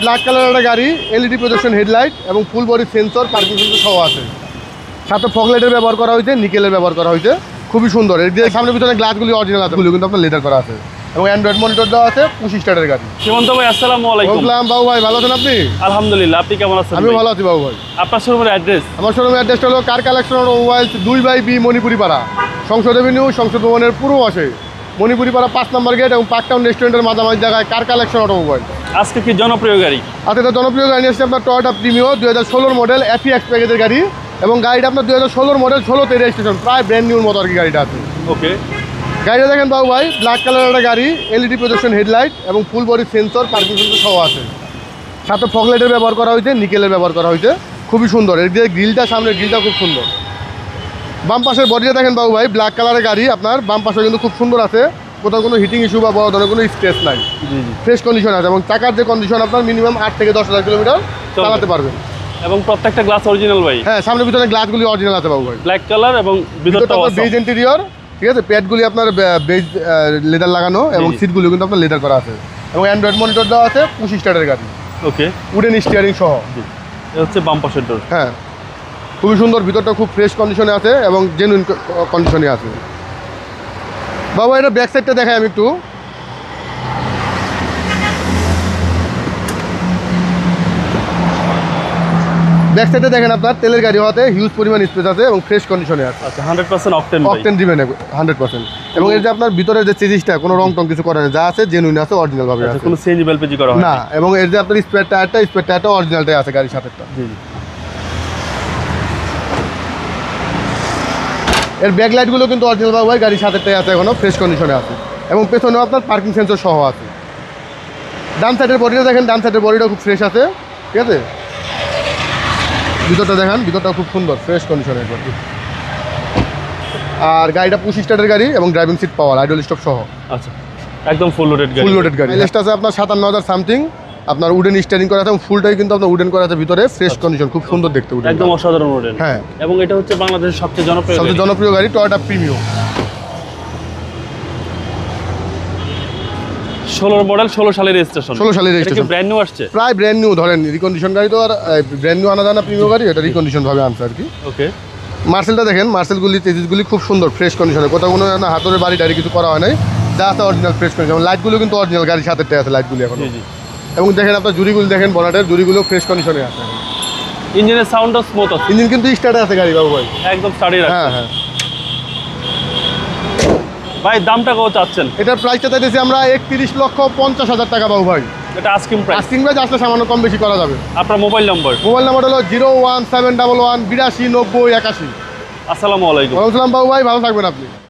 Black কালারের একটা গাড়ি এলইডি প্রজেকশন হেডলাইট এবং full body sensor parking sensor সহ আছে। সাথে ফগলাইটের ব্যবহার করা হয়েছে নিকেলের ব্যবহার করা হয়েছে। খুবই সুন্দর। এর দিয়ে সামনে পিছনে গ্লাসগুলি অরিজিনাল আছে কিন্তু আপনার লেদার করা আছে। এবং অ্যান্ড্রয়েড মনিটর দেওয়া আছে পঁচিশ স্টারের গাড়ি। সীমন্ত ভাই আসসালামু আলাইকুম। বললাম বাবু ভাই ভালো আছেন আপনি? আলহামদুলিল্লাহ আপনি কেমন আছেন আমিও ভালো আছি বাবু ভাই। আপনার শোরুমের অ্যাড্রেস আমার শোরুমের অ্যাড্রেসটা হলো কার কালেকশন মোবাইল দুই by B Monipuri para. Sangsad avenue সংসদ ভবনের পূর্ব পাশে। মণিপুরি পাড়া পাঁচ নম্বর গেট এবং পার্কটাউন রেস্টুরেন্টের মাঝামাঝি জায়গায় কার কালেকশন অটোমোবাইল আজকে কি জনপ্রিয় গাড়ি? আচ্ছা এটা জনপ্রিয় গাড়ি নিয়ে এসেছে আপনার টয়টা প্রিমিও দু হাজার ষোলোর মডেল এফি এক্স প্যাকেজের গাড়ি এবং গাড়িটা আপনার দু হাজার ষোলোর মডেল ষোলোতে রেজিস্ট্রেশন প্রায় ব্র্যান্ড নিউর মতো আর কি গাড়িটা আছে। ওকে গাড়িটা দেখেন বাবু ভাই ব্ল্যাক কালারের একটা গাড়ি এলইডি প্রজেকশন হেডলাইট এবং full body sensor parking sensor সহ আছে। সাথে ফগলাইটের ব্যবহার করা হয়েছে নিকেলের ব্যবহার করা হয়েছে। খুবই সুন্দর। এর দিয়ে গ্রিলটা সামনে গ্রিলটা খুব সুন্দর। বাম পাশের বডিটা দেখেন বাবু ভাই ব্ল্যাক কালারের গাড়ি আপনার বাম পাশে কিন্তু খুব সুন্দর আছে। কোথাও কোনো হিটিং ইস্যু বা বড় ধরনের কোনো স্ট্রেস নাই। ফ্রেশ কন্ডিশন আছে এবং চাকার যে কন্ডিশন আপনার মিনিমাম আট থেকে দশ হাজার কিলোমিটার চালাতে পারবেন। এবং প্রত্যেকটা গ্লাস অরিজিনাল ভাই। হ্যাঁ সামনে ভিতরে গ্লাসগুলি অরিজিনাল আছে বাবু ভাই। ব্ল্যাক কালার এবং ভিতরটা বেজ ইন্টেরিয়র ঠিক আছে? প্যাডগুলি আপনার বেজ লেদার লাগানো এবং সিটগুলি কিন্তু আপনার লেদার করা আছে। এবং অ্যান্ড্রয়েড মনিটর দেওয়া আছে পঁচিশ স্টারের গাড়ি। ওকে উডেন স্টিয়ারিং সহ। হচ্ছে বাম পাশের ডোর হ্যাঁ। খুবই সুন্দর ভিতরটা খুব ফ্রেশ কন্ডিশনে আছে এবং জেনুইন কন্ডিশনে আছে। বাবা এটা ব্যাক সাইডটা দেখাই আমি একটু। ব্যাক সাইডে দেখেন আপনার তেলের গাড়ি হওয়াতে হিউজ পরিমাণ স্পেস আছে এবং ফ্রেশ কন্ডিশনে আছে। আচ্ছা হান্ড্রেড পার্সেন্ট অকটেন দিবেন হান্ড্রেড পার্সেন্ট এবং এর যে আপনার ভিতরে যে চেজিসটা কোনো রং টং কিছু করে না যা আছে জেনুইন আছে অরিজিনাল ভাবে আছে। কোনো সিএনজি বেলপেজি করা না এবং এর যে আপনার স্পেয়ার টায়ারটা স্পেয়ার টায়ারটা অরিজিনালটাই আছে গাড়ির সাথে জি জি। এর ব্যাক লাইটগুলো কিন্তু অরিজিনাল ভাবে হয় গাড়ির সাথেটাই আছে এখনও ফ্রেশ কন্ডিশনে আছে। এবং পেছনেও আপনার পার্কিং সেন্সর সহ আছে। ডান সাইডের বডিটা দেখেন ডান সাইডের বডিটা খুব ফ্রেশ আছে। ঠিক আছে? ভিতরটা দেখেন ভিতরটা খুব সুন্দর ফ্রেশ কন্ডিশনের বডি আর গাড়িটা পঁচিশ স্টার্টের গাড়ি এবং driving seat power idle stop সহ। আচ্ছা একদম ফুল লোডেড গাড়ি। ফুল লোডেড গাড়ি। মাইলেজটা আছে আপনার সাতান্ন হাজার সামথিং আপনার উডেন স্টারিং করা আছে এবং ফুলটাই কিন্তু আপনার উডেন করা আছে ভিতরে ফ্রেশ কন্ডিশন খুব সুন্দর দেখতে উডেন একদম অসাধারণ মডেল হ্যাঁ। এবং এটা হচ্ছে বাংলাদেশের সবচেয়ে জনপ্রিয় সবচেয়ে। জনপ্রিয় গাড়ি টয়োটা প্রিমিয়াম ষোলোর মডেল ষোলো সালের রেজিস্ট্রেশন 16 সালের registration। ব্র্যান্ড নিউ আসছে? প্রায় ব্র্যান্ড নিউ ধরেন রিকন্ডিশন গাড়ি তো আর ব্র্যান্ড নিউ আনা যায় না প্রিমিয়াম গাড়ি এটা রিকন্ডিশন ভাবে আনছে আর কি। ওকে। মার্সেলটা দেখেন মার্সেলগুলি তেজিসগুলি খুব সুন্দর ফ্রেশ কন্ডিশনে কোথাও কোনো না হাতের বাড়ি টাড়ি কিছু করা হয় নাই। যা আছে অরিজিনাল ফ্রেশ কন্ডিশন লাইটগুলো কিন্তু অরিজিনাল গাড়ির সাথে আছে লাইটগুলি এখন। জি জি। এবং দেখেন আপনার জুড়িগুলো দেখেন বনাটের জুড়িগুলো ফ্রেশ কন্ডিশনে আছে। ইঞ্জিনের সাউন্ডও স্মুথ আছে। ইঞ্জিন কিন্তু স্টার্টে আছে গাড়ি বাবু ভাই। একদম স্টাডি রাখছে। হ্যাঁ হ্যাঁ। ভাই দামটা কত চাচ্ছেন? এটার প্রাইসটা চাইতেছি আমরা একত্রিশ লক্ষ পঞ্চাশ হাজার টাকা বাবু ভাই। এটা আস্কিং প্রাইস আস্কিং প্রাইস আসলে সামান্য কম বেশি করা যাবে। আপনার মোবাইল নম্বর মোবাইল নাম্বার হলো zero one seven double one বিরাশি নব্বই একাশি। আসসালামু আলাইকুম। ওয়ালাইকুম বাবু ভাই ভালো থাকবেন আপনি।